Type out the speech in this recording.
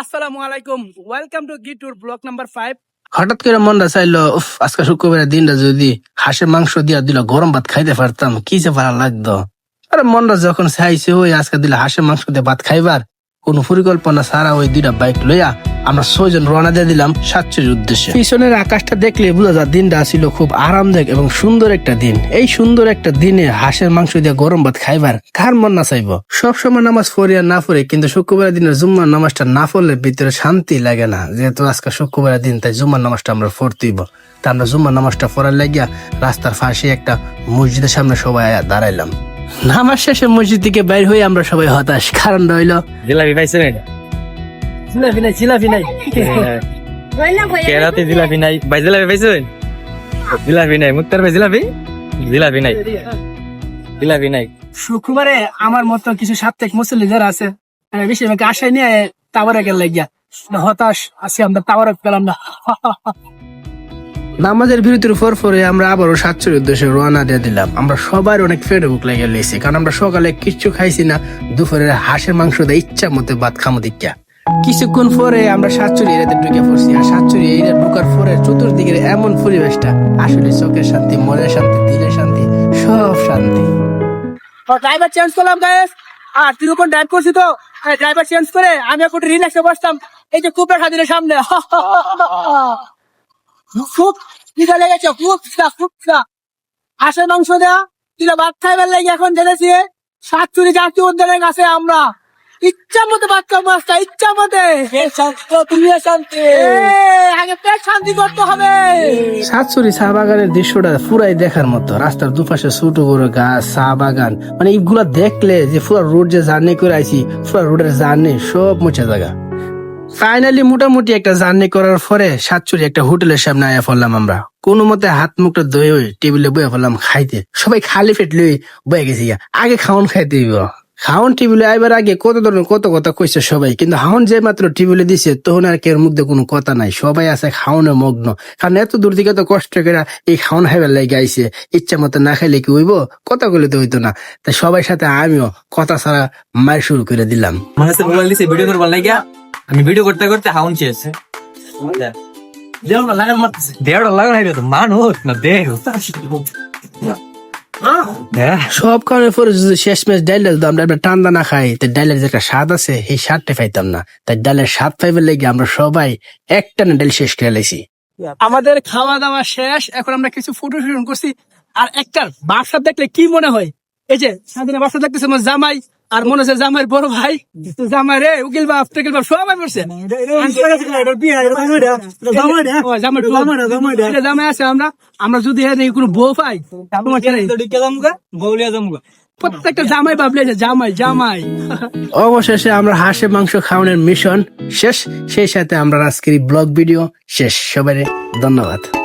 আসসালামু আলাইকুম। Welcome to গিটুর ব্লক নাম্বার ফাইভ হঠাৎ করে মনটা চাইলো, উফ, আজকে শুক্রবারের দিনটা যদি হাঁসের মাংস দিয়া দিল গরম ভাত খাইতে পারতাম, কি যে ভালো লাগতো। আরে মনটা যখন চাইছে, ওই আজকে দিলে হাঁসের মাংস দিয়ে ভাত খাইবার কোন পরিকল্পনা ছাড়া ওই দুইটা বাইক লইয়া আমরা ছয়জন রওনা দিয়ে দিলাম সাতচুরির উদ্দেশ্যে। পিছনের আকাশটা দেখলে বোঝা যায় দিনটা ছিল খুব আরামদায়ক এবং সুন্দর একটা দিন। এই সুন্দর একটা দিনে হাঁসের মাংস দিয়ে গরম ভাত খাইবার কার মন না চাইব? সবসময় নামাজ পড়ি না পড়ি কিন্তু শুক্রবারের দিনের জুম্মার নামাজটা না পড়লে ভিতরে শান্তি লাগে না। যেহেতু আজকে শুক্রবারের দিন, তাই জুম্মার নামাজটা আমরা পড়তেইব। তা আমরা জুম্মার নামাজটা পড়ার লাগিয়া রাস্তার পাশে একটা মসজিদের সামনে সবাই দাঁড়াইলাম। নামাজ শেষে মসজিদ থেকে বাইর হয়ে আমরা সবাই হতাশ। কারণ রইল জিলাপি পাইছেন জিলাপি নাই জিলাপি নাই। কেরাতে জিলাপি নাই। ভাই জিলাপি পাইছেন? জিলাপি নাই। মুক্তার ভাই জিলাপি? জিলাপি নাই। জিলাপি নাই। শুক্রবারে আমার মতো কিছু সাপ্তাহিক মুসল্লি যারা আছে বেশিরভাগ আশায় নিয়ে তাবারে গেল লাগিয়া। হতাশ। আজকে আমরা তাবারে পেলাম না। নামাজের বিরতির পর পরে আমরা আবারও সাতচুরির উদ্দেশ্যে রওনা দিয়ে দিলাম। আমরা সবার অনেক ফেটে বুক লেগে লেছি কারণ আমরা সকালে কিচ্ছু খাইছি না দুপুরে হাঁসের মাংস দিয়ে ইচ্ছা মতো ভাত খামো দিকা কিছুক্ষণ পরে আমরা সাতচুরি এরিয়াতে ঢুকে পড়ছি, আর সাতচুরি এরিয়া ঢুকার পরে চতুর্দিকের এমন পরিবেশটা, আসলে চোখের শান্তি, মনের শান্তি, দিলের শান্তি, সব শান্তি। ড্রাইভার চেঞ্জ করলাম গায়েস আর তিরুপন ড্রাইভ করছি তো। ড্রাইভার চেঞ্জ করে আমি একটু রিল্যাক্সে বসতাম। এই যে কুপের খাদিনের সামনে। খুব খিদা লেগেছে, খুব খিদা খুব খিদা হাঁসের মাংস দেয়া তুই ভাত খাইবার লাগে এখন জেনেছি সাতচুরি জাতীয় উদ্যানের কাছে আমরা। ইচ্ছা মতো খাব আজকে ইচ্ছা মতে। তুমি শান্তি আগে পেট শান্তি করতে হবে। চা বাগানের দৃশ্যটা পুরাই দেখার মতো। রাস্তার দুপাশে ছোট বড় গাছ চা বাগান। মানে এইগুলা দেখলে যে পুরো রোড যে জার্নি করে আইছি পুরো রোডের জার্নি সব মুছে জায়গা। ফাইনালি মোটামুটি একটা জার্নি করার পরে সাতচুরি একটা হোটেলের সামনে আয়া পড়লাম আমরা। কোনো মতে হাত মুখটা ধুয়ে ওই টেবিলে বয়ে পড়লাম খাইতে। সবাই খালি পেট লই বয়ে গেছি আগে খাওন খাইতে খাওন টেবিলে আইবার আগে কত ধরনের কত কথা কইছে সবাই কিন্তু হাউন যে মাত্র টেবিলে দিছে তখন আর কেউ মধ্যে কোনো কথা নাই। সবাই আছে খাওনে মগ্ন। কারণ এত দূর থেকে তো কষ্ট করে এই খাওন খাইবার লাগে আইছে ইচ্ছা মতো না খাইলে কি হইব? কথা বলে তো হইতো না। তাই সবাই সাথে আমিও কথা ছাড়া মার শুরু করে দিলাম। আমার মোবাইল দিছে ভিডিও করবার লাগিয়া আমি ভিডিও করতে করতে হাউন চেয়েছে। দেড় লাগা নাই রে তো মানুষ না দেহ হ্যাঁ? সব কারণে পরে যদি শেষ ম্যাচ ডাইলে যদি আমরা টান্দা না খাই তো ডাইলের যে একটা স্বাদ আছে সেই স্বাদটা পাইতাম না। তাই ডালের স্বাদ পাইবার লেগে আমরা সবাই একটা না ডাল শেষ করে লাইছি। আমাদের খাওয়া দাওয়া শেষ এখন আমরা কিছু ফটো শুট করছি। আর একটা বাসা দেখলে কি মনে হয়? এই যে সাদিনা বাসা দেখতেছে আমার জামাই। আর মনে হচ্ছে জামাইয়ের বড় ভাই। জামাই রে উকিল বাপ টেকিল বাপ সবাই পড়ছে। জামাই জামাই আছে আমরা আমরা যদি কোনো বউ পাই প্রত্যেকটা জামাই ভাবলে যে জামাই জামাই। অবশেষে আমরা হাঁসের মাংস খাওয়ানোর মিশন শেষ। সেই সাথে আমরা আজকের ব্লগ ভিডিও শেষ। সবাই ধন্যবাদ।